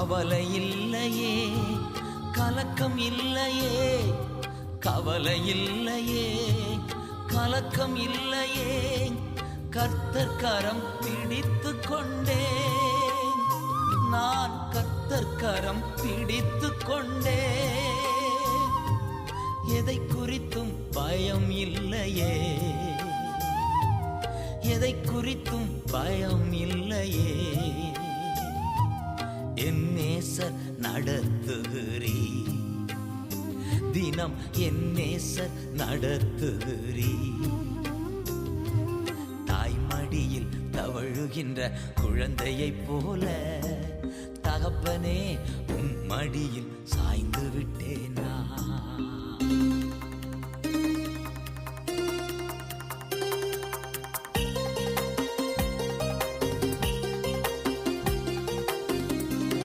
கவலை இல்லையே கலக்கம் இல்லையே கவலை இல்லையே கலக்கம் இல்லையே கர்த்தர் கரம் பிடித்து கொண்டேன். நான் கர்த்தர் கரம் பிடித்து கொண்டேன். எதை குறித்தும் பயம் இல்லையே எதை குறித்தும் பயம் இல்லையே. தினம் என் நேசர் நடத்துகிறீ? தாய்மடியில் தவழுகின்ற குழந்தையைப் போல தகப்பனே உன் மடியில் சாய்ந்து விட்டேனா?